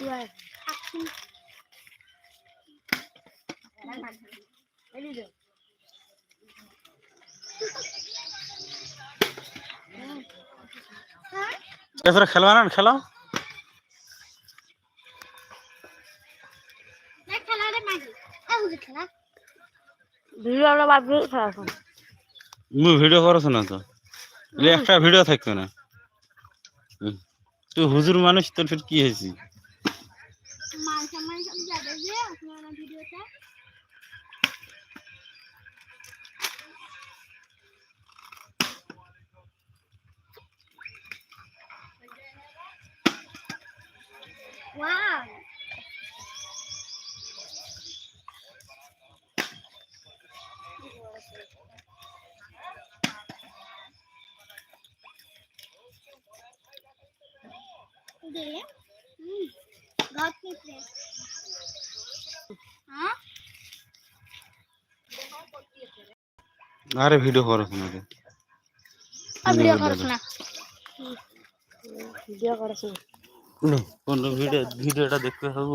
cười. এরপরে খেলবা না? খেলো? ভিডিও করছ না তো? একটা ভিডিও থাকতো না। তুই হুজুর মানুষ, তোর ফির কি হয়েছি? মান সম্মান সব যাবে যে আপনার ভিডিওটা ওয়াও দিলে হুম গড পিছে হ্যাঁ আরে ভিডিও করছ না রে আর ভিডিও করছ না ভিডিও করেছি কোন ভিডিও ভিডিওটা দেখতে হবে